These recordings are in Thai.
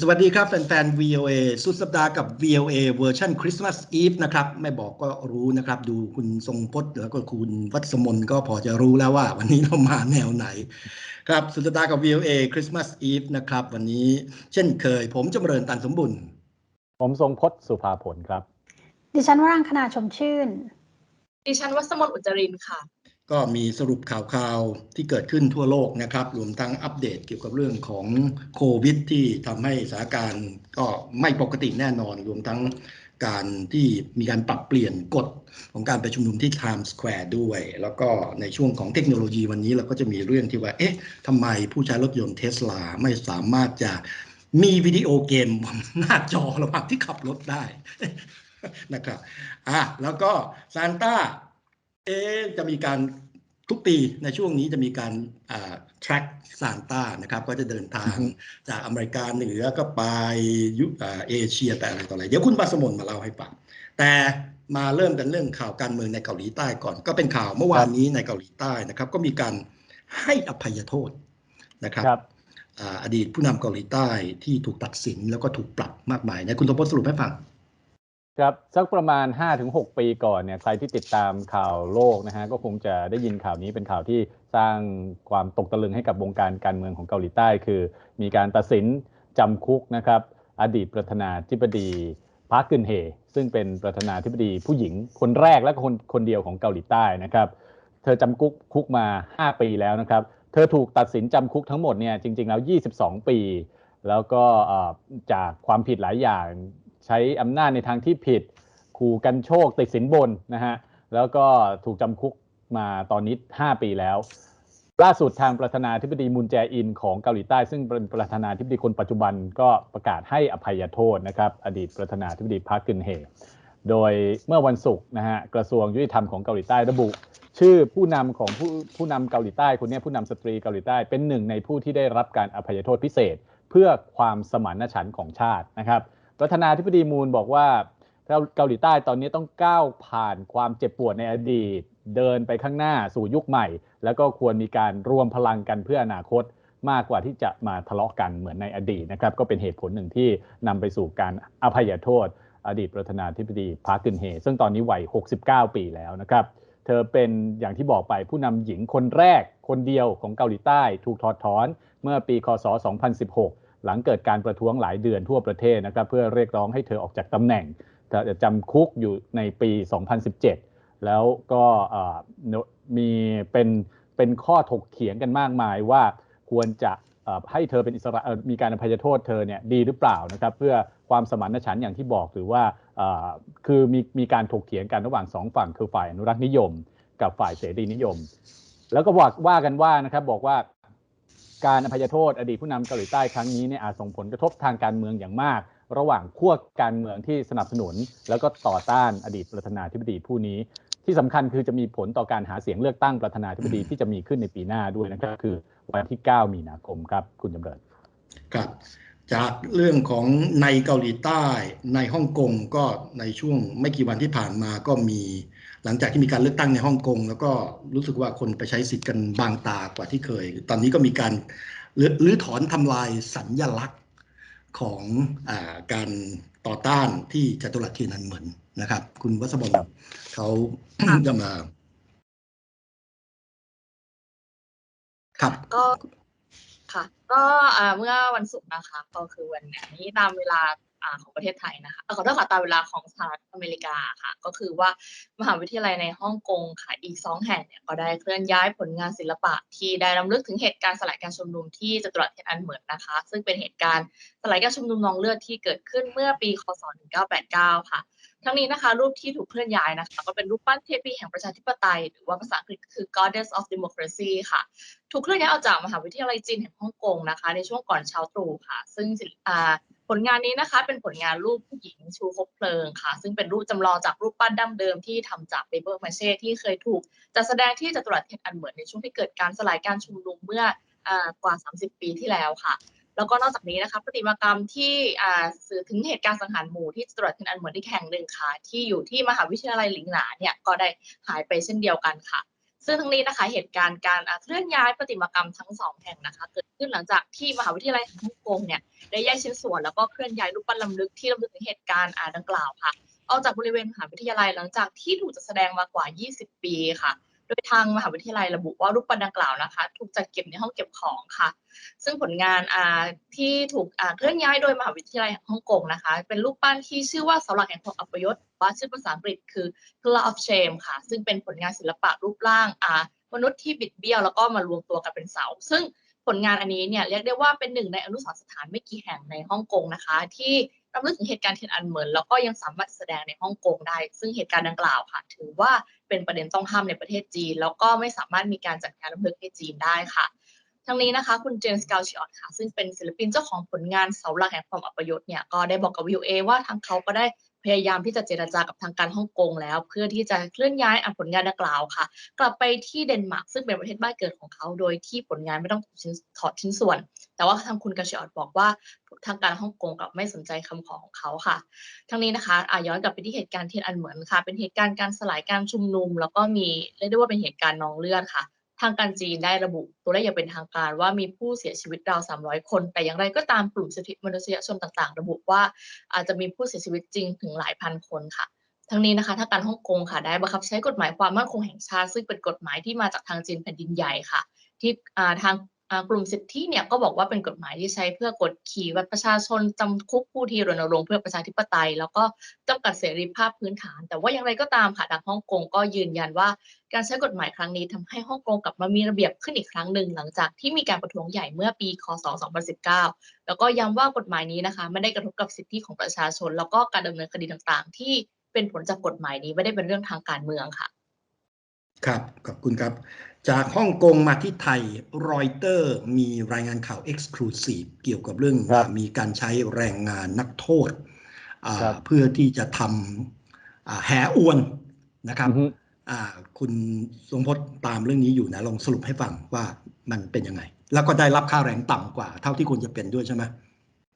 สวัสดีครับแฟนๆ VOA สุดสัปดาห์กับ VOA เวอร์ชันคริสต์มาสอีฟนะครับ ไม่บอกก็รู้นะครับ ดูคุณทรงพจน์แล้วก็คุณวัฒสมนก็พอจะรู้แล้วว่า วันนี้เรามาแนวไหน ครับสุดสัปดาห์กับ VOA คริสต์มาสอีฟนะครับ วันนี้เช่นเคย ผมจำเริญตันสมบุญผมทรงพจน์สุภาผลครับ ดิฉันวรังคณาชมชื่น ดิฉันวัสมนต์อุจจรินค่ะ ก็มีสรุปข่าวคราวที่เกิดขึ้นทั่วโลกนะครับ รวมทั้งอัปเดตเกี่ยวกับเรื่องของโควิด ที่ทำให้สถานการณ์ก็ไม่ปกติแน่นอน รวมทั้งการที่มีการปรับเปลี่ยนกฎของการไปชุมนุมที่ Times Square ด้วย แล้วก็ในช่วงของเทคโนโลยีวันนี้เราก็จะมีเรื่องที่ว่า เอ๊ะทำไมผู้ใช้รถยนต์เทสลาไม่สามารถจะมีวิดีโอเกมหน้าจอระหว่างที่ขับรถได้นะครับ อะแล้วก็ซานต้า เอ๊ะจะมีการทุกปีในช่วงนี้จะมีการอ่า track ซานต้านะครับก็จะเดินทางจากอเมริกาเหนือก็ไปยุอ่าเอเชียไปอะไรต่ออะไรเดี๋ยวคุณบาสมนมาเล่าให้ฟังแต่มาเริ่มกันเรื่องข่าวการเมืองในเกาหลีใต้ก่อน ก็เป็นข่าวเมื่อวานนี้ในเกาหลีใต้นะครับ ก็มีการให้อภัยโทษนะครับครับอ่าอดีตผู้นำเกาหลีใต้ที่ถูกตัดสินแล้วก็ถูกปรับมากมายนะคุณทพจน์สรุปให้ฟัง ครับสักประมาณ 5-6 ปีก่อนเนี่ยใครที่ติดตามข่าวโลกนะฮะก็คงจะได้ยินข่าวนี้เป็นข่าวที่สร้างความตกตะลึงให้กับวงการการเมืองของเกาหลีใต้ คือ มีการตัดสินจำคุกนะครับอดีตประธานาธิบดีพาร์คกึนเฮซึ่งเป็นประธานาธิบดีผู้หญิงคนแรกและคนคนเดียวของเกาหลีใต้นะครับเธอจำคุกคุกมา 5 ปีแล้วนะครับเธอถูกตัดสินจำคุกทั้งหมดเนี่ยจริง ๆ แล้ว 22 ปี แล้วก็จากความผิดหลายอย่าง ใช้อำนาจในทางที่ผิด ขู่กันโชคติดสินบนนะฮะแล้วก็ถูกจำคุกมาตอนนี้ 5 ปีแล้วล่าสุดทางประธานาธิบดีมุนแจอินของเกาหลีใต้ ซึ่งเป็นประธานาธิบดีคนปัจจุบันก็ประกาศให้อภัยโทษนะครับ อดีตประธานาธิบดีพาร์กึนเฮโดยเมื่อวันศุกร์นะฮะกระทรวงยุติธรรมของเกาหลีใต้ระบุ ชื่อผู้นำของผู้ผู้นำเกาหลีใต้คนนี้ผู้นำสตรีเกาหลีใต้เป็นหนึ่งในผู้ที่ได้รับการอภัยโทษพิเศษ เพื่อความสมานฉันท์ของชาตินะครับ ประธานาธิบดีมูลบอกว่าเกาหลีใต้ตอนนี้ต้องก้าวผ่านความเจ็บปวดในอดีต เดินไปข้างหน้าสู่ยุคใหม่ แล้วก็ควรมีการรวมพลังกันเพื่ออนาคตมากกว่าที่จะมาทะเลาะกันเหมือนในอดีตนะครับ ก็เป็นเหตุผลหนึ่งที่นำไปสู่การอภัยโทษ อดีตประธานาธิบดีพาร์กึนเฮซึ่งตอนนี้วัย 69 ปีแล้วนะครับ เธอเป็นอย่างที่บอกไปผู้นำหญิงคนแรกคนเดียวของเกาหลีใต้ ถูกถอดถอนเมื่อปีคศ 2016 หลังเกิดการประท้วงหลายเดือนทั่วประเทศนะครับเพื่อเรียกร้องให้เธอออกจากตำแหน่งจะจำคุกอยู่ในปี 2017 แล้วก็มีเป็นเป็นข้อถกเถียงกันมากมายว่าควรจะให้เธอเป็นอิสระมีการอภัยโทษเธอเนี่ยดีหรือเปล่านะครับเพื่อความสมานฉันท์อย่างที่บอกหรือว่าคือมีมีการถกเถียงกันระหว่างสองฝั่งคือฝ่ายอนุรักษ์นิยม กับฝ่ายเสรีนิยม แล้วก็บอกว่ากันว่านะครับบอกว่า การอภัยโทษอดีตผู้นำเกาหลีใต้ครั้งนี้เนี่ยอาจส่งผลกระทบทางการเมืองอย่างมาก ระหว่างขั้วการเมืองที่สนับสนุน แล้วก็ต่อต้านอดีตประธานาธิบดีผู้นี้ ที่สำคัญคือจะมีผลต่อการหาเสียงเลือกตั้งประธานาธิบดีที่จะมีขึ้นในปีหน้าด้วยนะครับ คือวันที่ 9 มีนาคมครับคุณจำเริญครับจากเรื่องของในเกาหลีใต้ในฮ่องกงก็ในช่วงไม่กี่วันที่ผ่านมาก็มี หลังจากที่มีการเลือกตั้งในฮ่องกงแล้วก็รู้สึกว่าคนไปใช้สิทธิ์กันบางตากว่าที่เคย ตอนนี้ก็มีการรื้อถอนทำลายสัญญลักษณ์ของอการต่อต้านที่จตุรัสเทียนันเหมือนนะครับ คุณวัชบลเขาจะมา ครับก็ค่ะ ก็เมื่อวันศุกร์นะคะ ก็คือวันนี้ตามเวลา ของประเทศไทยนะคะขอโทษค่ะตามเวลาของสหรัฐอเมริกาค่ะ ก็คือว่ามหาวิทยาลัยในฮ่องกงค่ะอีกสองแห่งเนี่ยก็ได้เคลื่อนย้ายผลงานศิลปะ ที่ได้รำลึกถึงเหตุการณ์สลายการชุมนุมที่จตุรัสเทียนอันเหมือนนะคะ ซึ่งเป็นเหตุการณ์สลายการชุมนุมนองเลือดที่เกิดขึ้นเมื่อปีคศ 1989 ค่ะทั้งนี้นะคะรูปที่ถูกเคลื่อนย้ายนะคะก็เป็นรูปปั้นเทพีแห่งประชาธิปไตย หรือว่าภาษาอังกฤษคือ Goddess of Democracy ค่ะ ถูกเคลื่อนย้ายออกจากมหาวิทยาลัยจีนแห่งฮ่องกงนะคะ ในช่วงก่อนเช้าตรู่ค่ะ ซึ่ง ลป์อ่าผลงานนี้นะคะ เป็นผลงานรูปผู้หญิงชูคบเพลิงค่ะ ซึ่งเป็นรูปจำลองจากรูปปั้นดั้งเดิมที่ทำจากเปเปอร์มาเช่ที่เคยถูกจัดแสดงที่จตุรัสเทียนอันเหมือนในช่วงที่เกิดการสลายการชุมนุมเมื่ออ่ากว่า 30 ปีที่แล้วค่ะ แล้วก็นอกจากนี้นะคะประติมากรรมที่สื่อถึงเหตุการณ์สังหารหมู่ที่จตุรัสเทียนอันเหมือนอีกแห่งหนึ่งค่ะ ที่อยู่ที่มหาวิทยาลัยหลิงหลาเนี่ยก็ได้หายไปเช่นเดียวกันค่ะ ซึ่งทั้งนี้นะคะเหตุการณ์การเคลื่อนย้ายประติมากรรมทั้งสองแห่งนะคะ เกิดขึ้นหลังจากที่มหาวิทยาลัยฮ่องกงเนี่ยได้แยกชิ้นส่วนแล้วก็เคลื่อนย้ายรูปปั้นลำลึกที่รำลึกถึงเหตุการณ์อ่าดังกล่าวค่ะออกจากบริเวณมหาวิทยาลัยหลังจากที่ถูกจัดแสดงมากว่า 20 ปีค่ะ โดยทางมหาวิทยาลัยระบุว่ารูปปั้นดังกล่าวนะคะ ถูกจัดเก็บในห้องเก็บของค่ะ ซึ่งผลงานอ่าที่ถูกอ่าเคลื่อนย้ายโดยมหาวิทยาลัยฮ่องกงนะคะ เป็นรูปปั้นที่ชื่อว่าเสาหลักแห่งความอัปยศ ว่าชื่อภาษาอังกฤษคือ Pillar of Shame ค่ะ ซึ่งเป็นผลงานศิลปะรูปร่างอ่ามนุษย์ที่บิดเบี้ยวแล้วก็มารวมตัวกันเป็นเสา ซึ่งผลงานอันนี้เนี่ยเรียกได้ว่าเป็นหนึ่งในอนุสรณ์สถานไม่กี่แห่งในฮ่องกงนะคะ ที่รำลึกถึงเหตุการณ์เทียนอันเหมินแล้วก็ยังสามารถแสดงในฮ่องกงได้ ซึ่งเหตุการณ์ดังกล่าวค่ะ ถือว่าเป็นประเด็นต้องห้ามในประเทศจีน แล้วก็ไม่สามารถมีการจัดงานรำลึกในจีนได้ค่ะทั้งนี้นะคะคุณเจมส์กาลชิออตค่ะ ซึ่งเป็นศิลปินเจ้าของผลงานเสาหลักแห่งความอัปยศเนี่ยก็ได้บอกกับวิวเอว่าทางเขาก็ได้ พยายามที่จะเจรจากับทางการฮ่องกงแล้ว เพื่อที่จะเคลื่อนย้ายอะผลงานดังกล่าวค่ะ กลับไปที่เดนมาร์กซึ่งเป็นประเทศบ้านเกิดของเขาโดยที่ผลงานไม่ต้องถูกถอดชิ้นส่วน แต่ว่าทางคุณกาชิออตบอกว่าทางการฮ่องกงกลับไม่สนใจคำขอของเขาค่ะ ทั้งนี้นะคะอะย้อนกลับไปที่เหตุการณ์เทียนอันเหมือนค่ะ เป็นเหตุการณ์การสลายการชุมนุม แล้วก็มีเรียกได้ว่าเป็นเหตุการณ์นองเลือดค่ะ ทางการจีนได้ระบุตัวเลขอย่างเป็นทางการว่ามีผู้เสียชีวิตราว 300 คน แต่อย่างไรก็ตามกลุ่มสิทธิมนุษยชนต่างๆ ระบุว่าอาจจะมีผู้เสียชีวิตจริงถึงหลายพันคนค่ะ ทั้งนี้นะคะทางการฮ่องกงค่ะได้บังคับใช้กฎหมายความมั่นคงแห่งชาติ ซึ่งเป็นกฎหมายที่มาจากทางจีนแผ่นดินใหญ่ค่ะ ที่ทาง กลุ่มสิทธิเนี่ยก็บอกว่าเป็นกฎหมายที่ใช้เพื่อกดขี่บัตรประชาชนจำคุกผู้ที่รณรงค์เพื่อประชาธิปไตย แล้วก็จำกัดเสรีภาพพื้นฐาน แต่ว่าอย่างไรก็ตามค่ะทางฮ่องกงก็ยืนยันว่า การใช้กฎหมายครั้งนี้ทำให้ฮ่องกงกลับมามีระเบียบขึ้นอีกครั้งหนึ่งหลังจากที่มีการประท้วงใหญ่เมื่อปีคศ 2019 แล้วก็ย้ำว่ากฎหมายนี้นะคะไม่ได้กระทบกับสิทธิของประชาชน แล้วก็การดำเนินคดีต่างๆ ที่เป็นผลจากกฎหมายนี้ไม่ได้เป็นเรื่องทางการเมืองค่ะ ครับขอบคุณครับ จากฮ่องกงมาที่ไทยรอยเตอร์มีรายงานข่าว Exclusive เกี่ยวกับเรื่องครับมีการใช้แรงงานนักโทษอ่าครับเพื่อที่จะทำอ่าแหอวนนะครับอือฮึอ่าคุณทรงพจน์ตามเรื่องนี้อยู่นะลองสรุปให้ฟังว่ามันเป็นยังไง แล้วก็ได้รับค่าแรงต่ำกว่า เท่าที่ควรจะเป็นด้วยใช่ไหม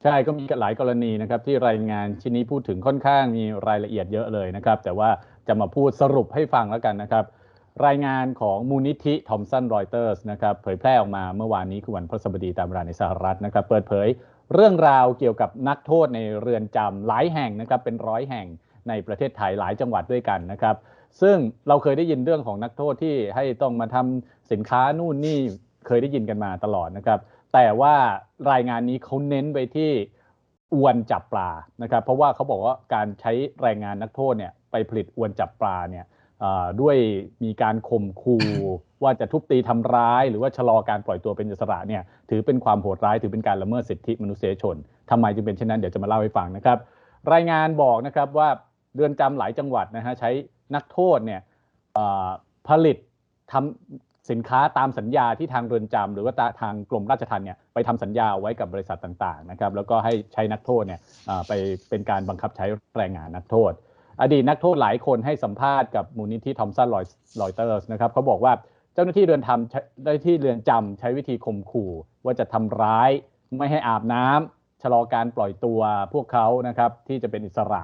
ใช่ก็มีหลายกรณีนะครับ ที่รายงานชิ้นนี้พูดถึงค่อนข้างมีรายละเอียดเยอะเลยนะครับ แต่ว่าจะมาพูดสรุปให้ฟังแล้วกันนะครับ รายงานของมูลนิธิทอมสันรอยเตอร์สนะครับเผยแพร่ออกมาเมื่อวานนี้คือวันพฤหัสบดีตามเวลาในสหรัฐนะครับ เปิดเผยเรื่องราวเกี่ยวกับนักโทษในเรือนจำหลายแห่งนะครับเป็นร้อยแห่งในประเทศไทยหลายจังหวัดด้วยกันนะครับ ซึ่งเราเคยได้ยินเรื่องของนักโทษที่ให้ต้องมาทำสินค้านู่นนี่เคยได้ยินกันมาตลอดนะครับ แต่ว่ารายงานนี้เขาเน้นไปที่อวนจับปลานะครับ เพราะว่าเขาบอกว่าการใช้แรงงานนักโทษเนี่ยไปผลิตอวนจับปลาเนี่ย ด้วยมีการข่มขู่ว่าจะทุบตีทำร้าย หรือว่าชะลอการปล่อยตัวเป็นอิสระเนี่ยถือเป็นความโหดร้ายถือเป็นการละเมิดสิทธิมนุษยชนทำไมจึงเป็นเช่นนั้นเดี๋ยวจะมาเล่าให้ฟังนะครับ รายงานบอกนะครับว่าเรือนจำหลายจังหวัดนะฮะใช้นักโทษเนี่ยผลิตทำสินค้าตามสัญญาที่ทางเรือนจำหรือว่าทางกรมราชทัณฑ์เนี่ยไปทำสัญญาไว้กับบริษัทต่างๆนะครับแล้วก็ให้ใช้นักโทษเนี่ยไปเป็นการบังคับใช้แรงงานนักโทษ อดีตนักโทษหลายคนให้สัมภาษณ์กับมูลนิธิทอมสันรอยเตอร์สนะครับเขาบอกว่าเจ้าหน้าที่เรือนทำใช้เจ้าหน้าที่เรือนจำใช้วิธีข่มขู่ว่าจะทำร้ายไม่ให้อาบน้ำชะลอการปล่อยตัวพวกเขานะครับที่จะเป็นอิสระ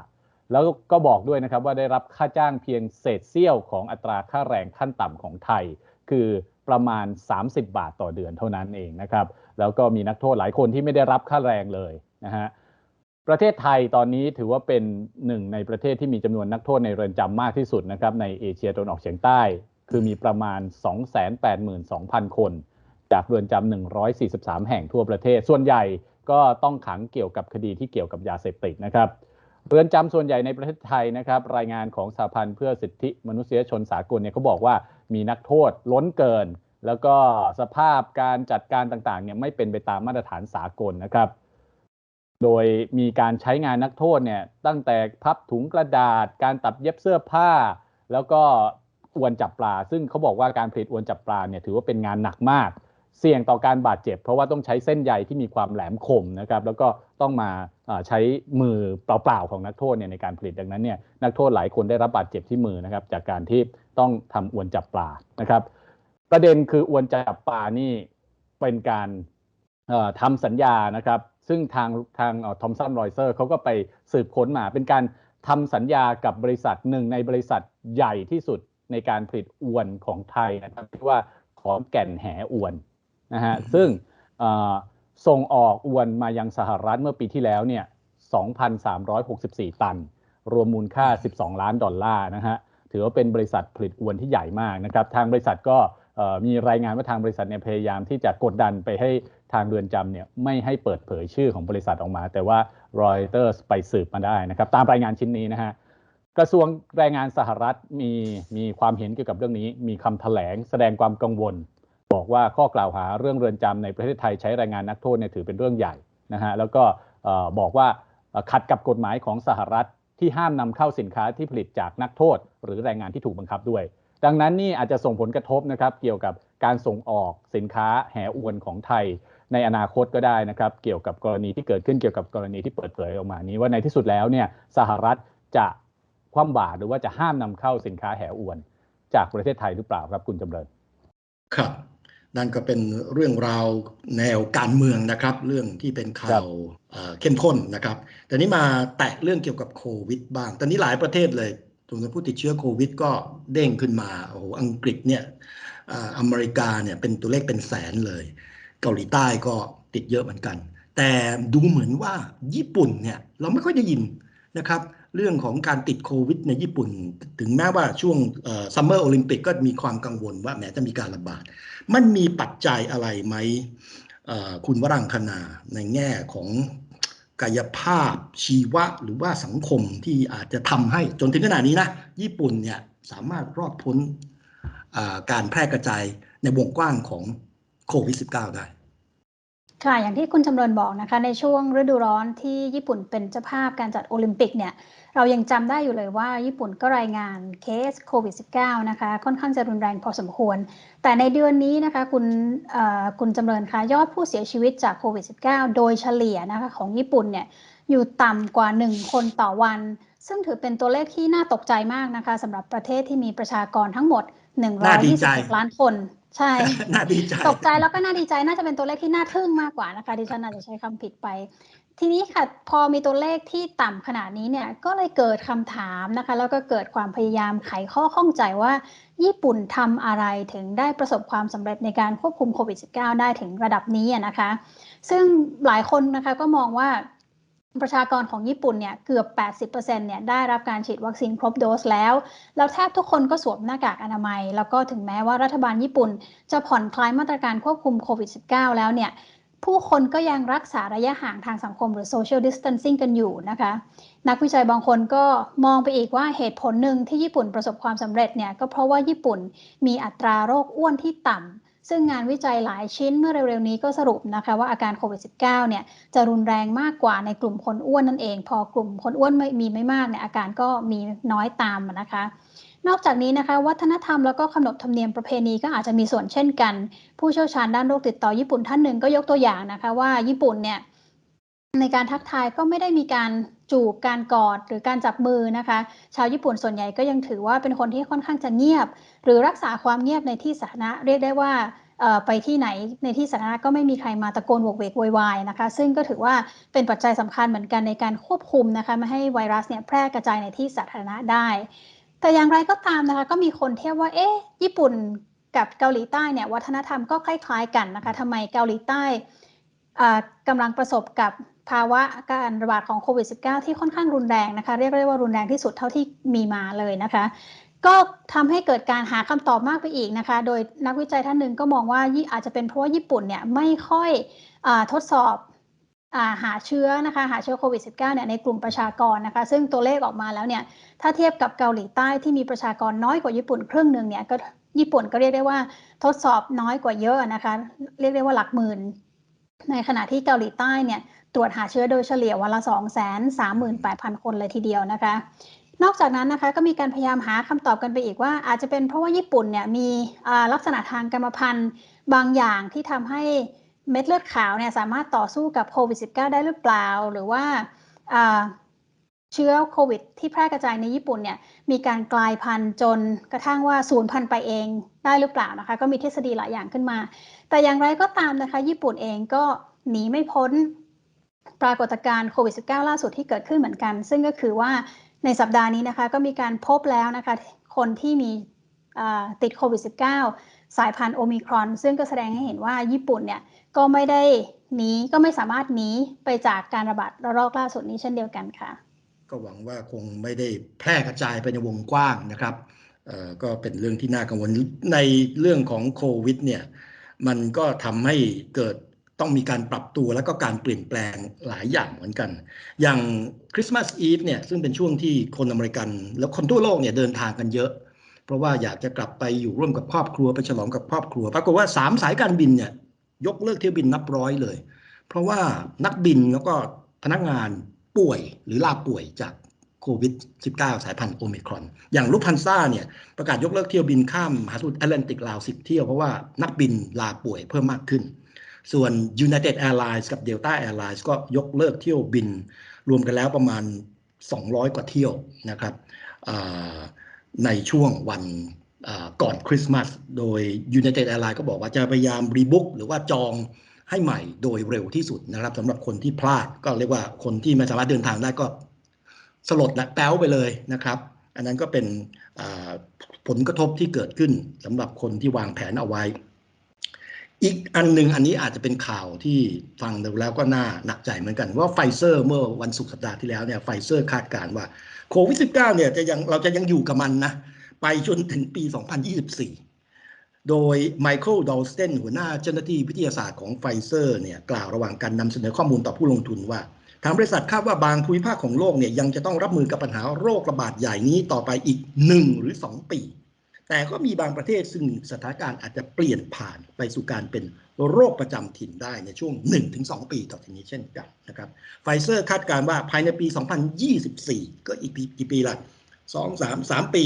แล้วก็บอกด้วยนะครับว่าได้รับค่าจ้างเพียงเศษเสี้ยวของอัตราค่าแรงขั้นต่ำของไทย คือประมาณ 30 บาทต่อเดือนเท่านั้นเองนะครับแล้วก็มีนักโทษหลายคนที่ไม่ได้รับค่าแรงเลยนะฮะ ประเทศไทยตอนนี้ถือว่าเป็นหนึ่งในประเทศที่มีจำนวนนักโทษในเรือนจำมากที่สุดนะครับในเอเชียตะวันออกเฉียงใต้ คือมีประมาณ 282,000 คน จากเรือนจำ143 แห่งทั่วประเทศ ส่วนใหญ่ก็ต้องขังเกี่ยวกับคดีที่เกี่ยวกับยาเสพติดนะครับ เรือนจำส่วนใหญ่ในประเทศไทยนะครับ รายงานของสหพันธ์เพื่อสิทธิมนุษยชนสากลเนี่ยเขาบอกว่ามีนักโทษล้นเกิน แล้วก็สภาพการจัดการต่างๆเนี่ยไม่เป็นไปตามมาตรฐานสากลนะครับ โดยมีการใช้งานนักโทษเนี่ยตั้งแต่พับถุงกระดาษ การตัดเย็บเสื้อผ้า แล้วก็อวนจับปลา ซึ่งเขาบอกว่าการผลิตอวนจับปลาเนี่ยถือว่าเป็นงานหนักมาก เสี่ยงต่อการบาดเจ็บ เพราะว่าต้องใช้เส้นใยที่มีความแหลมคมนะครับแล้วก็ต้องมาใช้มือเปล่าๆของนักโทษเนี่ยในการผลิตดังนั้นเนี่ยนักโทษหลายคนได้รับบาดเจ็บที่มือนะครับจากการที่ต้องทำอวนจับปลานะครับ ประเด็นคืออวนจับปลานี่เป็นการเอ่อทำสัญญานะครับ ซึ่งทางทางทอมสันรอยเซอร์เขาก็ไปสืบค้นมาเป็นการทำสัญญากับบริษัทหนึ่งในบริษัทใหญ่ที่สุดในการผลิตอวนของไทยนะครับที่ว่าขอนแก่นแหอวนนะฮะซึ่งเอ่อส่งออกอวนมายังสหรัฐเมื่อปีที่แล้วเนี่ย2,364 ตัน รวมมูลค่า 12 ล้านดอลลาร์นะฮะถือว่าเป็นบริษัทผลิตอวนที่ใหญ่มากนะครับ ทางบริษัทก็เอ่อมีรายงานว่าทางบริษัทเนี่ยพยายามที่จะกดดันไปให้ ทางเรือนจำเนี่ยไม่ให้เปิดเผยชื่อของบริษัทออกมา แต่ว่า Reuters ไปสืบมาได้นะครับ ตามรายงานชิ้นนี้นะฮะกระทรวงแรงงานสหรัฐมีมีความเห็นเกี่ยวกับเรื่องนี้ มีคำแถลงแสดงความกังวล บอกว่าข้อกล่าวหาเรื่องเรือนจำในประเทศไทยใช้แรงงานนักโทษเนี่ยถือเป็นเรื่องใหญ่นะฮะแล้วก็บอกว่าขัดกับกฎหมายของสหรัฐที่ห้ามนำเข้าสินค้าที่ผลิตจากนักโทษ หรือแรงงานที่ถูกบังคับด้วย ดังนั้นนี่อาจจะส่งผลกระทบนะครับเกี่ยวกับการส่งออกสินค้าแหอวนของไทย ในอนาคตก็ได้นะครับ เกี่ยวกับกรณีที่เกิดขึ้นเกี่ยวกับกรณีที่เปิดเผยออกมานี้ ว่าในที่สุดแล้วเนี่ยสหรัฐจะคว่ำบาตรหรือว่าจะห้ามนำเข้าสินค้าแห่อวน จากประเทศไทยหรือเปล่าครับคุณจำเริญครับนั่นก็เป็นเรื่องราวแนวการเมืองนะครับ เรื่องที่เป็นข่าวเอ่อเข้มข้นนะครับแต่นี้มาแตะเรื่องเกี่ยวกับโควิดบ้าง ตอนนี้หลายประเทศเลยตัวเลขผู้ติดเชื้อโควิด ก็เด้งขึ้นมาโอ้โหอังกฤษเนี่ยอ่าอเมริกาเนี่ยเป็นตัวเลขเป็นแสนเลย เกาหลีใต้ก็ติดเยอะเหมือนกัน แต่ดูเหมือนว่าญี่ปุ่นเนี่ยเราไม่ค่อยได้ยินนะครับเรื่องของการติดโควิดในญี่ปุ่น ถึงแม้ว่าช่วงซัมเมอร์โอลิมปิกก็มีความกังวลว่าแม้จะมีการระบาด มันมีปัจจัยอะไรไหมคุณวรังคณาในแง่ของกายภาพชีวะหรือว่าสังคมที่อาจจะทำให้จนถึงขนาดนี้นะ ญี่ปุ่นเนี่ยสามารถรอดพ้นการแพร่กระจายในวงกว้างของ โควิด -19 ได้ ค่ะ อย่างที่คุณจำเริญบอกนะคะ ในช่วงฤดูร้อนที่ญี่ปุ่นเป็นเจ้าภาพการจัดโอลิมปิกเนี่ยเรายังจำได้อยู่เลยว่าญี่ปุ่นก็รายงานเคสโควิด -19 นะคะ ค่อนข้างจะรุนแรงพอสมควร แต่ในเดือนนี้นะคะคุณเอ่อคุณจำเริญคะยอดผู้เสียชีวิตจากโควิด -19 โดยเฉลี่ยนะคะของญี่ปุ่นเนี่ยอยู่ต่ำกว่า 1 คนต่อวัน ซึ่งถือเป็นตัวเลขที่น่าตกใจมากนะคะสำหรับประเทศที่มีประชากรทั้งหมดน่าดีใจ126 ล้านคน ใช่น่าดีใจตกใจแล้วก็น่าดีใจน่าจะเป็นตัวเลขที่น่าทึ่งมากกว่านะคะดิฉันอาจจะใช้คำผิดไป ทีนี้ค่ะพอมีตัวเลขที่ต่ำขนาดนี้เนี่ยก็เลยเกิดคำถามนะคะ แล้วก็เกิดความพยายามไขข้อข้องใจว่า ญี่ปุ่นทำอะไรถึงได้ประสบความสำเร็จในการควบคุมโควิด -19 ได้ถึงระดับนี้อะนะคะ ซึ่งหลายคนนะคะก็มองว่า ประชากรของญี่ปุ่นเนี่ยเกือบ 80%เนี่ยได้รับการฉีดวัคซีนครบโดสแล้ว แล้วแทบทุกคนก็สวมหน้ากากอนามัย แล้วก็ถึงแม้ว่ารัฐบาลญี่ปุ่น จะผ่อนคลายมาตรการควบคุมโควิด -19 แล้วเนี่ยผู้คนก็ยังรักษาระยะห่างทางสังคมหรือ social distancing กันอยู่นะคะ นักวิจัยบางคนก็มองไปอีกว่าเหตุผลหนึ่งที่ญี่ปุ่นประสบความสำเร็จเนี่ยก็เพราะว่าญี่ปุ่นมีอัตราโรคอ้วนที่ต่ำ ซึ่งงานวิจัยหลายชิ้นเมื่อเร็วๆนี้ก็สรุปนะคะว่าอาการโควิด -19 เนี่ยจะรุนแรงมากกว่าในกลุ่มคนอ้วนนั่นเอง พอกลุ่มคนอ้วนไม่มีไม่มากเนี่ยอาการก็มีน้อยตามนะคะนอกจากนี้นะคะวัฒนธรรมแล้วก็ขนบธรรมเนียมประเพณีก็อาจจะมีส่วนเช่นกัน ผู้เชี่ยวชาญด้านโรคติดต่อญี่ปุ่นท่านหนึ่งก็ยกตัวอย่างนะคะว่าญี่ปุ่นเนี่ย ในการทักทายก็ไม่ได้มีการจูบการกอดหรือการจับมือนะคะ ชาวญี่ปุ่นส่วนใหญ่ก็ยังถือว่าเป็นคนที่ค่อนข้างจะเงียบ หรือรักษาความเงียบในที่สาธารณะเรียกได้ว่าไปที่ไหนในที่สาธารณะก็ไม่มีใครมาตะโกนโวกเวกโวยวายนะคะ ซึ่งก็ถือว่าเป็นปัจจัยสำคัญเหมือนกันในการควบคุมนะคะไม่ให้ไวรัสเนี่ยแพร่กระจายในที่สาธารณะได้ แต่อย่างไรก็ตามนะคะ ก็มีคนเทียบว่าเอ๊ะญี่ปุ่นกับเกาหลีใต้เนี่ยวัฒนธรรมก็คล้าย ๆ กันนะคะทำไมเกาหลีใต้อ่ากำลังประสบกับ ภาวะการระบาดของโควิด -19 ที่ค่อนข้างรุนแรงนะคะ เรียกได้ว่ารุนแรงที่สุดเท่าที่มีมาเลยนะคะ ก็ทำให้เกิดการหาคำตอบมากไปอีกนะคะ โดยนักวิจัยท่านหนึ่งก็มองว่าอาจจะเป็นเพราะว่าญี่ปุ่นเนี่ยไม่ค่อยอทดสอบอหาเชื้อนะคะหาเชื้อโควิด -19 เนี่ยในกลุ่มประชากรนะคะ ซึ่งตัวเลขออกมาแล้วเนี่ยถ้าเทียบกับเกาหลีใต้ที่มีประชากรน้อยกว่าญี่ปุ่นครึ่งหนึ่งเนี่ยก็ญี่ปุ่นก็เรียกได้ว่าทดสอบน้อยกว่าเยอะนะคะ เรียกได้ว่าหลักหมื่น ในขณะที่เกาหลีใต้เนี่ย ตรวจหาเชื้อโดยเฉลี่ยวันละ 2 3 8 0 0 0 คนเลยทีเดียวนะคะ นอกจากนั้นนะคะก็มีการพยายามหาคำตอบกันไปอีกว่า อาจจะเป็นเพราะว่าญี่ปุ่นเนี่ยมีลักษณะทางกรรมพันธุ์บางอย่างที่ทำให้เม็ดเลือดขาวเนี่ยสามารถต่อสู้กับโควิด -19 ได้หรือเปล่า หรือว่าเชื้อโควิด ที่แพร่กระจายในญี่ปุ่นเนี่ยมีการกลายพันธุ์จนกระทั่งว่าศูนย์พันธุ์ไปเองได้หรือเปล่านะคะ ก็มีทฤษฎีหลายอย่างขึ้นมา แต่อย่างไรก็ตามนะคะ ญี่ปุ่นเองก็หนีไม่พ้น ปรากฏการณ์โควิด -19 ล่าสุดที่เกิดขึ้นเหมือนกัน ซึ่งก็คือว่าในสัปดาห์นี้นะคะก็มีการพบแล้วนะคะคนที่มีติดโควิด -19 สายพันธุ์โอมิครอน ซึ่งก็แสดงให้เห็นว่าญี่ปุ่นเนี่ยก็ไม่ได้หนีก็ไม่สามารถหนีไปจากการระบาดระลอกล่าสุดนี้เช่นเดียวกันค่ะ ก็หวังว่าคงไม่ได้แพร่กระจายไปในวงกว้างนะครับก็เป็นเรื่องที่น่ากังวลในเรื่องของโควิดเนี่ยมันก็ทำให้เกิด ต้องมีการปรับตัวแล้วก็การเปลี่ยนแปลงหลายอย่างเหมือนกัน อย่างคริสต์มาสอีฟเนี่ยซึ่งเป็นช่วงที่คนอเมริกัน แล้วคนทั่วโลกเนี่ยเดินทางกันเยอะ เพราะว่าอยากจะกลับไปอยู่ร่วมกับครอบครัวไปฉลองกับครอบครัวปรากฏว่าสามสายการบินเนี่ยยกเลิกเที่ยวบินนับร้อยเลย เพราะว่านักบินแล้วก็พนักงานป่วยหรือลาป่วยจากโควิด -19 สายพันธุ์โอมิครอน อย่างลูกพันซ่าเนี่ยประกาศยกเลิกเที่ยวบินข้ามมหาสมุทรแอตแลนติกราว10เที่ยวเพราะว่านักบินลาป่วยเพิ่มมากขึ้น ส่วน United Airlines กับ Delta Airlines ก็ยกเลิกเที่ยวบิน รวมกันแล้วประมาณ 200 กว่าเที่ยวนะครับในช่วงวันก่อนคริสต์มาสโดย United Airlines ก็บอกว่าจะพยายามรีบุ๊กหรือว่าจองให้ใหม่โดยเร็วที่สุดนะครับสำหรับคนที่พลาดก็เรียกว่าคนที่ไม่สามารถเดินทางได้ก็สลดและแป้วไปเลยนะครับ อันนั้นก็เป็นผลกระทบที่เกิดขึ้นสำหรับคนที่วางแผนเอาไว้ อีกอันหนึ่งอันนี้อาจจะเป็นข่าวที่ฟังดูแล้วก็น่าหนักใจเหมือนกัน ว่าไฟเซอร์เมื่อวันศุกร์สัปดาห์ที่แล้วเนี่ยไฟเซอร์คาดการณ์ว่าโควิด -19 เนี่ยจะยังเราจะยังอยู่กับมันนะ ไปจนถึงปี 2024 โดยไมเคิลดอลสเตนหัวหน้าเจ้าหน้าที่วิทยาศาสตร์ของไฟเซอร์เนี่ยกล่าวระหว่างการนำเสนอข้อมูลต่อผู้ลงทุนว่า ทางบริษัทคาดว่าบางภูมิภาคของโลกเนี่ยยังจะต้องรับมือกับปัญหาโรคระบาดใหญ่นี้ต่อไปอีก 1 หรือ 2 ปี แต่ก็มีบางประเทศซึ่งสถานการณ์อาจจะเปลี่ยนผ่านไปสู่การเป็นโรคประจำถิ่นได้ในช่วง 1-2 ปีต่อจากนี้เช่นกันนะครับไฟเซอร์คาดการณ์ว่าภายในปี 2024 ก็อีกปีกี่ปีละ2 3 3 ปี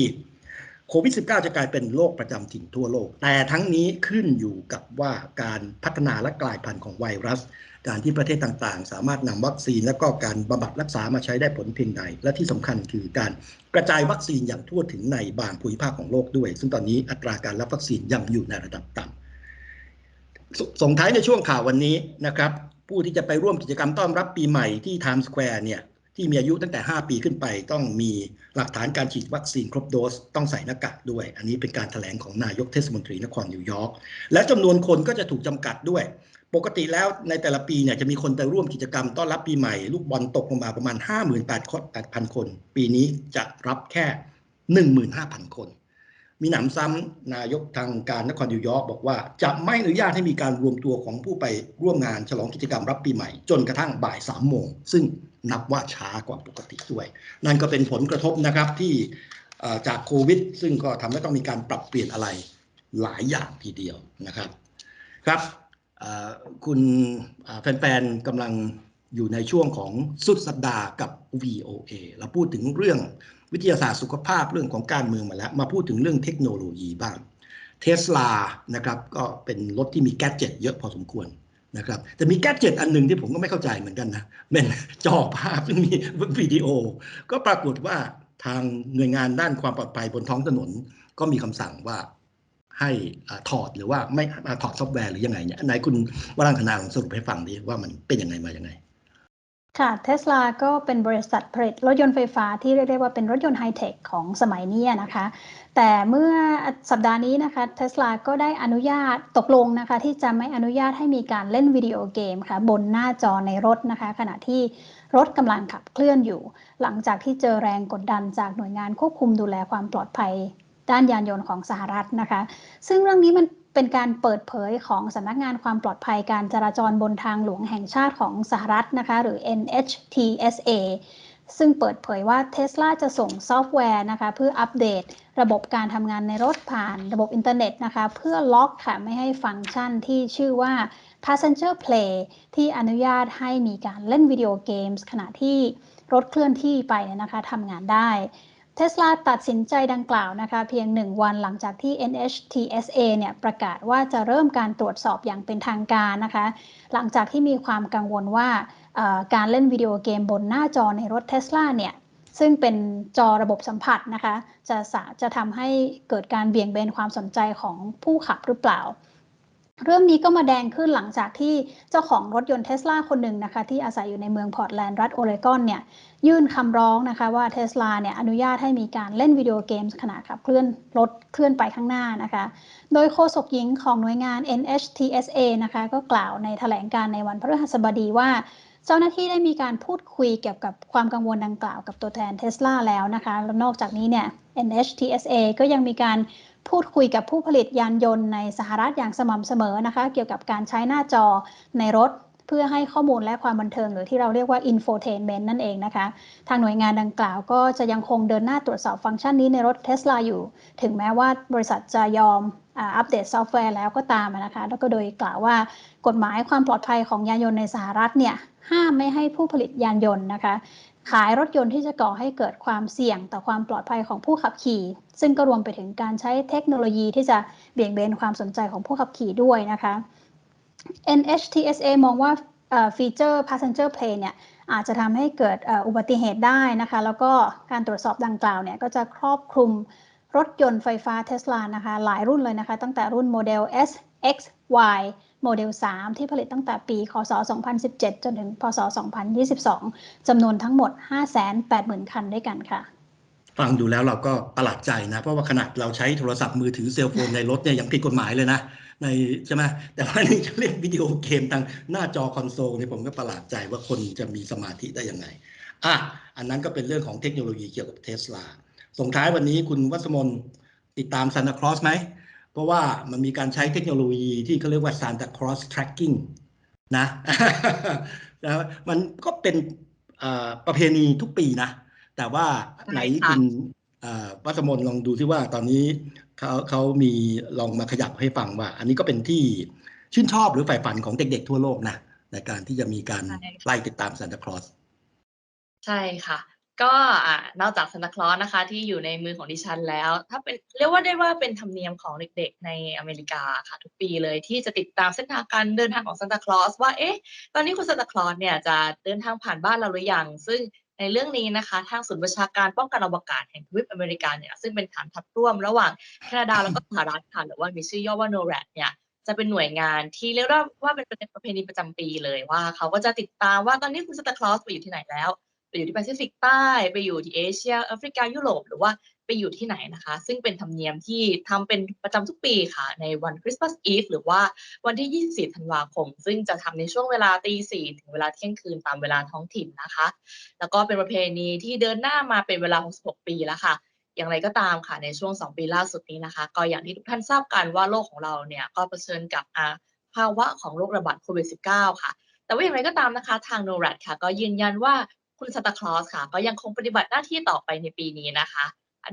โควิด -19 จะกลายเป็นโรคประจำถิ่นทั่วโลก แต่ทั้งนี้ขึ้นอยู่กับว่าการพัฒนาและกลายพันธุ์ของไวรัสการที่ประเทศต่างๆ สามารถนำวัคซีนและก็การบำบัดรักษามาใช้ได้ผลเพียงใด และที่สำคัญคือการกระจายวัคซีนอย่างทั่วถึงในบางภูมิภาคของโลกด้วย ซึ่งตอนนี้อัตราการรับวัคซีนยังอยู่ในระดับต่ำสส่งท้ายในช่วงข่าววันนี้นะครับผู้ที่จะไปร่วมกิจกรรมต้อนรับปีใหม่ที่ไทม์สแควร์เนี่ยที่มีอายุตั้งแต่ 5 ปีขึ้นไป ต้องมีหลักฐานการฉีดวัคซีนครบโดส ต้องใส่หน้ากากด้วย อันนี้เป็นการถแถลงของนายกเทศมนตรีนครนิวยอร์กและจำนวนคนก็จะถูกจำกัดด้วย ปกติแล้วในแต่ละปีเนี่ยจะมีคนไปร่วมกิจกรรมต้อนรับปีใหม่ ลูกบอลตกลงมาประมาณ 58,000 คน ปีนี้จะรับแค่ 15,000 คน มีหนำซ้ำนายกทางการนครนิวยอร์กบอกว่าจะไม่อนุญาตให้มีการรวมตัวของผู้ไปร่วมงานฉลองกิจกรรมรับปีใหม่ จนกระทั่งบ่ายสามโมง ซึ่งนับว่าช้ากว่าปกติด้วย นั่นก็เป็นผลกระทบนะครับที่จากโควิด ซึ่งก็ทำให้ต้องมีการปรับเปลี่ยนอะไรหลายอย่างทีเดียวนะครับ ครับ คุณแฟนๆกำลังอยู่ในช่วงของสุดสัปดาห์กับ VOA เราพูดถึงเรื่องวิทยาศาสตร์สุขภาพเรื่องของการเมืองมาแล้ว มาพูดถึงเรื่องเทคโนโลยีบ้างเทสลานะครับก็เป็นรถที่มีแกดเจ็ตเยอะพอสมควรนะครับแต่มีแกดเจ็ตอันหนึ่งที่ผมก็ไม่เข้าใจเหมือนกันนะเป็นจอภาพมีวิดีโอ ก็ปรากฏว่าทางหน่วยงานด้านความปลอดภัยบนท้องถนน ก็มีคำสั่งว่า ให้ถอดหรือว่าไม่ถอดซอฟต์แวร์หรือยังไงเนี่ยไหนคุณวรังคณาลองสรุปให้ฟังดิว่ามันเป็นยังไงมายังไง ค่ะเทสลาก็เป็นบริษัทผลิตรถยนต์ไฟฟ้าที่เรียกได้ว่าเป็นรถยนต์ไฮเทคของสมัยนี้นะคะ แต่เมื่อสัปดาห์นี้นะคะเทสลาก็ได้อนุญาตตกลงนะคะ ที่จะไม่อนุญาตให้มีการเล่นวิดีโอเกมค่ะบนหน้าจอในรถนะคะ ขณะที่รถกำลังขับเคลื่อนอยู่ หลังจากที่เจอแรงกดดันจากหน่วยงานควบคุมดูแลความปลอดภัย ด้านยานยนต์ของสหรัฐนะคะ ซึ่งเรื่องนี้มันเป็นการเปิดเผยของสำนักงานความปลอดภัยการจราจรบนทางหลวงแห่งชาติของสหรัฐนะคะ หรือ NHTSA ซึ่งเปิดเผยว่า Tesla จะส่งซอฟต์แวร์นะคะ เพื่ออัปเดตระบบการทำงานในรถผ่านระบบอินเทอร์เน็ตนะคะ เพื่อล็อกค่ะไม่ให้ฟังก์ชันที่ชื่อว่า Passenger Play ที่อนุญาตให้มีการเล่นวิดีโอเกมส์ขณะที่รถเคลื่อนที่ไปนะคะทำงานได้ เทสลาตัดสินใจดังกล่าวนะคะ เพียงหนึ่งวันหลังจากที่ NHTSA เนี่ยประกาศว่าจะเริ่มการตรวจสอบอย่างเป็นทางการนะคะ หลังจากที่มีความกังวลว่าการเล่นวิดีโอเกมบนหน้าจอในรถเทสลาเนี่ยซึ่งเป็นจอระบบสัมผัสนะคะ จะสาจะทำให้เกิดการเบี่ยงเบนความสนใจของผู้ขับหรือเปล่า เรื่องนี้ก็มาแดงขึ้นหลังจากที่เจ้าของรถยนต์เทสลาคนหนึ่งนะคะ ที่อาศัยอยู่ในเมืองพอร์ตแลนด์รัฐโอเรกอนเนี่ย ยื่นคำร้องนะคะว่าเทสลาเนี่ยอนุญาตให้มีการเล่นวิดีโอเกมขณะขับเคลื่อนรถเคลื่อนไปข้างหน้านะคะ โดยโฆษกหญิงของหน่วยงาน NHTSA นะคะ ก็กล่าวในแถลงการในวันพฤหัสบดีว่าเจ้าหน้าที่ได้มีการพูดคุยเกี่ยวกับความกังวลดังกล่าวกับตัวแทนเทสลาแล้วนะคะ แล้วนอกจากนี้เนี่ย NHTSA ก็ยังมีการพูดคุยกับผู้ผลิตยานยนต์ในสหรัฐอย่างสม่ำเสมอนะคะ เกี่ยวกับการใช้หน้าจอในรถเพื่อให้ข้อมูลและความบันเทิง หรือที่เราเรียกว่า infotainment นั่นเองนะคะ ทางหน่วยงานดังกล่าวก็จะยังคงเดินหน้าตรวจสอบฟังก์ชันนี้ในรถเทสลาอยู่ ถึงแม้ว่าบริษัทจะยอมอัปเดตซอฟต์แวร์แล้วก็ตามนะคะ แล้วก็โดยกล่าวว่ากฎหมายความปลอดภัยของยานยนต์ในสหรัฐเนี่ยห้ามไม่ให้ผู้ผลิตยานยนต์นะคะ ขายรถยนต์ที่จะก่อให้เกิดความเสี่ยงต่อความปลอดภัยของผู้ขับขี่ ซึ่งก็รวมไปถึงการใช้เทคโนโลยีที่จะเบี่ยงเบนความสนใจของผู้ขับขี่ด้วยนะคะ NHTSA มองว่าฟีเจอร์ passenger play เนี่ยอาจจะทำให้เกิดอุบัติเหตุได้นะคะ แล้วก็การตรวจสอบดังกล่าวเนี่ยก็จะครอบคลุมรถยนต์ไฟฟ้าเท s l a นะคะ หลายรุ่นเลยนะคะ ตั้งแต่รุ่นโมเดล S X Y โมเดล 3 ที่ผลิตตั้งแต่ปี คศ 2017 จนถึง พศ 2022 จำนวนทั้งหมด 580,000 คันด้วยกันค่ะ ฟังดูแล้วเราก็ประหลาดใจนะ เพราะว่าขนาดเราใช้โทรศัพท์มือถือเซลโฟนในรถเนี่ยยังผิดกฎหมายเลยนะในใช่ไหมแต่ว่านี่จะเล่นวิดีโอเกมทางหน้าจอคอนโซลเนี่ยผมก็ประหลาดใจว่าคนจะมีสมาธิได้ยังไงอะอันนั้นก็เป็นเรื่องของเทคโนโลยีเกี่ยวกับเทสลาส่งท้ายวันนี้คุณวัสมนติดตามซานตาคลอสไหม เพราะว่ามันมีการใช้เทคโนโลยีที่เขาเรียกว่า Santa Claus Tracking นะแล้วมันก็เป็นประเพณีทุกปีนะ แต่ว่าไหนคุณวัสมนลองดูที่ว่าตอนนี้เขาเขามีลองมาขยับให้ฟังว่า อันนี้ก็เป็นที่ชื่นชอบหรือใฝ่ฝันของเด็กๆทั่วโลกนะ ในการที่จะมีการไล่ติดตามซานตาคลอส ใช่ค่ะ ก็อ่านอกจากซานตาคลอสนะคะ ที่อยู่ในมือของดิฉันแล้ว ถ้าเป็นเรียกว่าได้ว่าเป็นธรรมเนียมของเด็กๆ ในอเมริกาค่ะ ทุกปีเลยที่จะติดตามเส้นทางการเดินทางของซานตาคลอสว่าเอ๊ะตอนนี้คุณซานตาคลอสเนี่ยจะเดินทางผ่านบ้านเราหรือยังซึ่งในเรื่องนี้นะคะ ทางศูนย์ประชาการป้องกันอวกาศแห่งทวีปอเมริกาเนี่ยซึ่งเป็นฐานทัพร่วมระหว่างแคนาดาแล้วก็สหรัฐค่ะหรือว่ามีชื่อย่อว่า NORAD เนี่ยจะเป็นหน่วยงานที่เรียกว่าว่าเป็นประเพณีประจำปีเลยว่า เขาก็จะติดตามว่าตอนนี้คุณซานตาคลอสไปอยู่ที่ไหนแล้ว ไปอยู่ที่แปซิฟิกใต้ไปอยู่ที่เอเชียแอฟริกายุโรปหรือว่าไปอยู่ที่ไหนนะคะ ซึ่งเป็นธรรมเนียมที่ทำเป็นประจำทุกปีค่ะ ในวันคริสต์มาสอีฟหรือว่าวันที่ 24 ธันวาคม ซึ่งจะทำในช่วงเวลาตีสี่ถึงเวลาเที่ยงคืนตามเวลาท้องถิ่นนะคะ แล้วก็เป็นประเพณีที่เดินหน้ามาเป็นเวลา 66 ปีแล้วค่ะ อย่างไรก็ตามค่ะในช่วง 2 ปีล่าสุดนี้นะคะ ก็อย่างที่ทุกท่านทราบกันว่าโลกของเราเนี่ยก็เผชิญกับภาวะของโรคระบาดโควิด -19 ค่ะแต่ว่าอย่างไรก็ตามนะคะ ทางโนรัดค่ะ ก็ยืนยันว่า คุณซานตาคลอสค่ะ ก็ยังคงปฏิบัติหน้าที่ต่อไปในปีนี้นะคะ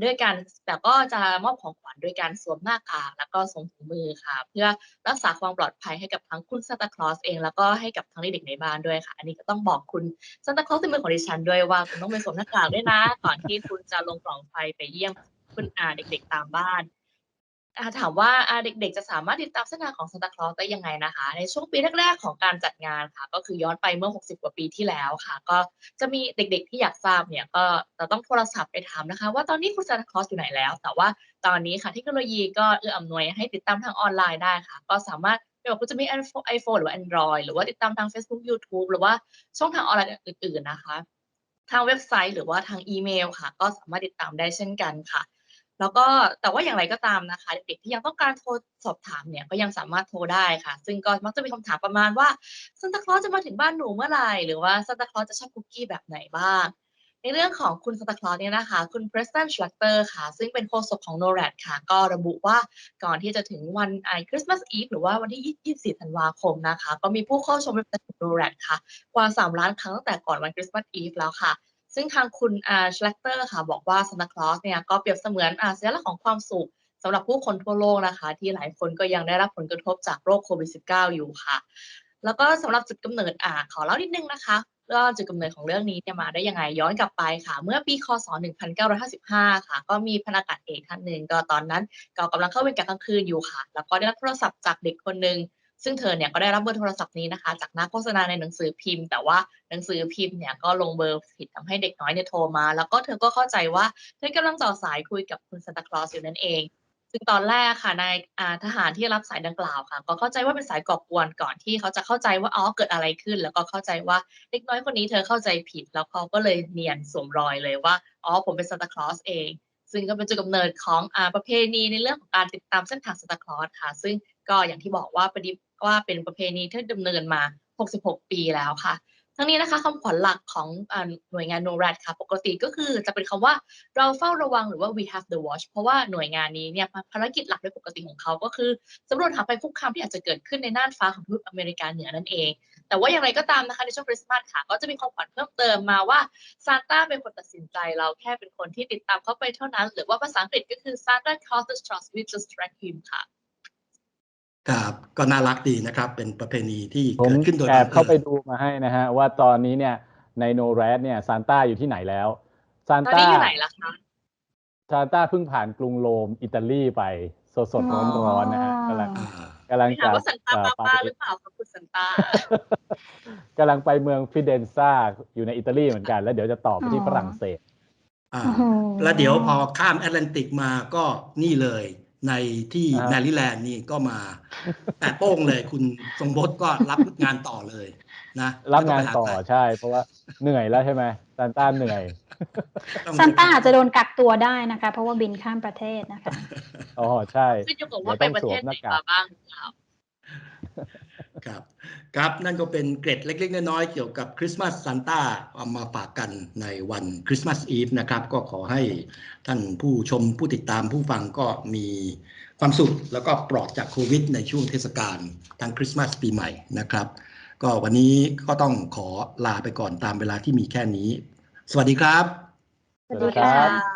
ด้วยการแต่ก็จะมอบของขวัญด้วยการสวมหน้ากากแล้วก็สวมถุงมือค่ะ เพื่อรักษาความปลอดภัยให้กับทั้งคุณซานตาคลอสเองแล้วก็ให้กับทั้งเด็กในบ้านด้วยค่ะ อันนี้ก็ต้องบอกคุณซานตาคลอสในมือของดิฉันด้วยว่าคุณต้องไปสวมหน้ากากด้วยนะ ก่อนที่คุณจะลงกล่องไฟไปเยี่ยมคุณอาเด็ก ๆ ตามบ้าน ถามว่าเด็กๆ จะสามารถติดตามเส้นทางของซานตาคลอสได้ยังไงนะคะ ในช่วงปีแรกๆ ของการจัดงานค่ะ ก็คือย้อนไปเมื่อ 60 กว่าปีที่แล้วค่ะ ก็จะมีเด็กๆ ที่อยากทราบเนี่ยก็จะต้องโทรศัพท์ไปถามนะคะ ว่าตอนนี้คุณซานตาคลอสอยู่ไหนแล้ว แต่ว่าตอนนี้ค่ะเทคโนโลยีก็เอื้ออำนวยให้ติดตามทางออนไลน์ได้ค่ะ ก็สามารถไม่ว่าคุณจะมี iPhone หรือ Android หรือว่าติดตามทาง Facebook YouTube หรือว่าช่องทางออนไลน์อื่น ๆนะคะ ทางเว็บไซต์หรือว่าทางอีเมลค่ะ ก็สามารถติดตามได้เช่นกันค่ะ แล้วก็แต่ว่าอย่างไรก็ตามนะคะ เด็กๆที่ยังต้องการโทรสอบถามเนี่ยก็ยังสามารถโทรได้ค่ะ ซึ่งก็มักจะมีคำถามประมาณว่าซันตาคลอสจะมาถึงบ้านหนูเมื่อไหร่หรือว่าซันตาคลอสจะชอบคุกกี้แบบไหนบ้าง ในเรื่องของคุณซันตาคลอสเนี่ยนะคะ คุณเพรสตันชลักเตอร์ค่ะ ซึ่งเป็นโฆษกของโนแรดค่ะ ก็ระบุว่าก่อนที่จะถึงวันไอคริสต์มาสอีฟหรือว่าวันที่ 24 ธันวาคมนะคะ ก็มีผู้เข้าชมเว็บไซต์โนแรดค่ะกว่า 3 ล้านครั้งตั้งแต่ก่อนวันคริสต์มาสอีฟแล้วค่ะ ซึ่งทางคุณอาชลักเตอร์ค่ะบอกว่าซานตาคลอสเนี่ยก็เปรียบเสมือนอาสัญลักษณ์ของความสุขสำหรับผู้คนทั่วโลกนะคะ ที่หลายคนก็ยังได้รับผลกระทบจากโรคโควิด -19 อยู่ค่ะ แล้วก็สำหรับจุดกำเนิดอ่าขอเล่านิดนึงนะคะก็จุดกำเนิดของเรื่องนี้เนี่ยมาได้ยังไงย้อนกลับไปค่ะ เมื่อปีคศ 1955 ค่ะ ก็มีพนักงานเอกท่านหนึ่งก็ตอนนั้นก็กำลังเข้าเวรกะกลางคืนอยู่ค่ะ แล้วก็ได้รับโทรศัพท์จากเด็กคนหนึ่ง ซึ่งเธอเนี่ยก็ได้รับเบอร์โทรศัพท์นี้นะคะ จากนักโฆษณาในหนังสือพิมพ์ แต่ว่าหนังสือพิมพ์เนี่ยก็ลงเบอร์ผิดทำให้เด็กน้อยเนี่ยโทรมา แล้วก็เธอก็เข้าใจว่าเธอกำลังต่อสายคุยกับคุณซานตาคลอสอยู่นั่นเองซึ่งตอนแรกค่ะนายทหารที่รับสายดังกล่าวค่ะ ก็เข้าใจว่าเป็นสายก่อกวนก่อนที่เขาจะเข้าใจว่าอ๋อเกิดอะไรขึ้น แล้วก็เข้าใจว่าเด็กน้อยคนนี้เธอเข้าใจผิด แล้วเขาก็เลยเนียนสวมรอยเลยว่าอ๋อผมเป็นซานตาคลอสเองซึ่งก็เป็นจุดกำเนิดของอาประเพณีในเรื่องของการติดตามเส้นทางซานตาคลอสค่ะ ซึ่งก็อย่างที่บอกว่าปฏิ ว่าเป็นประเพณีที่ดำเนินมา 66 ปีแล้วค่ะ ทั้งนี้นะคะคำขวัญหลักของอหน่วยงาน NORAD ค่ะ ปกติก็คือจะเป็นคำว่าเราเฝ้าระวังหรือว่า we have the watch เพราะว่าหน่วยงานนี้เนี่ยภารกิจหลักโดยปกติของเขาก็คือสำรวจหาภัยคุกคามที่อาจจะเกิดขึ้นในน่านฟ้าของทวีปอเมริกาเหนือนั่นเอง แต่ว่าอย่างไรก็ตามนะคะในช่วงคริสต์มาสค่ะ ก็จะมีความขวัญเพิ่มเติมมาว่าซานต้าเป็นคนตัดสินใจเราแค่เป็นคนที่ติดตามเขาไปเท่านั้น หรือว่าภาษาอังกฤษก็คือ Santa Claus the trust we just track him ค่ะ ครับก็น่ารักดีนะครับ เป็นประเพณีที่ผมเกิดขึ้นโดยแอบเข้าไปบังอิญดูมาให้นะฮะ ว่าตอนนี้เนี่ยในโนแรดเนี่ยซานต้าอยู่ที่ไหนแล้วซานตอนต้านี้อยู่ไหนล่ะคะซานต้าเพิ่งผ่านกรุงโรมอิตาลีไปสดสดอ๋ร้ออนๆนะฮะกำลังอ่ากำลังไม่จะถามว่าซันต้าเอ่อป้าไปป้าหรือเปล่าครับคุณซันต้ากำลังไปเมืองฟิเดนซ่าอยู่ในอิตาลีเหมือนกัน แล้วเดี๋ยวจะต่อไปที่ฝรั่งเศสอ่าอื้อหือแล้วเดี๋ยวพอข้ามแอตแลนติกมาก็นี่เลย ในที่อ่าแมริแลนด์นี่ก็มาแปะโป้งเลยคุณทรงบดก็รับงานต่อเลยนะรับงานไม่ต่อไปหใครใช่ เพราะว่าเหนื่อยแล้วใช่ไหมซานต้าเหนื่อยต้องซันต้าอาจจะโดนกักตัวได้นะคะ เพราะว่าบินข้ามประเทศนะคะอ๋อใช่ขึ้นอยู่กับว่าไปประเทศไหนมาบ้างหรือเปล่า ครับครับนั่นก็เป็นเกร็ดเล็ก ๆ น้อยๆเกี่ยวกับคริสต์มาสซานต้าเอามาฝากกันในวันคริสต์มาสอีฟนะครับ ก็ขอให้ท่านผู้ชมผู้ติดตามผู้ฟังก็มีความสุขแล้วก็ปลอดจากโควิด ในช่วงเทศกาลทั้งคริสต์มาสปีใหม่นะครับ ก็วันนี้ก็ต้องขอลาไปก่อนตามเวลาที่มีแค่นี้ สวัสดีครับ สวัสดีค่ะ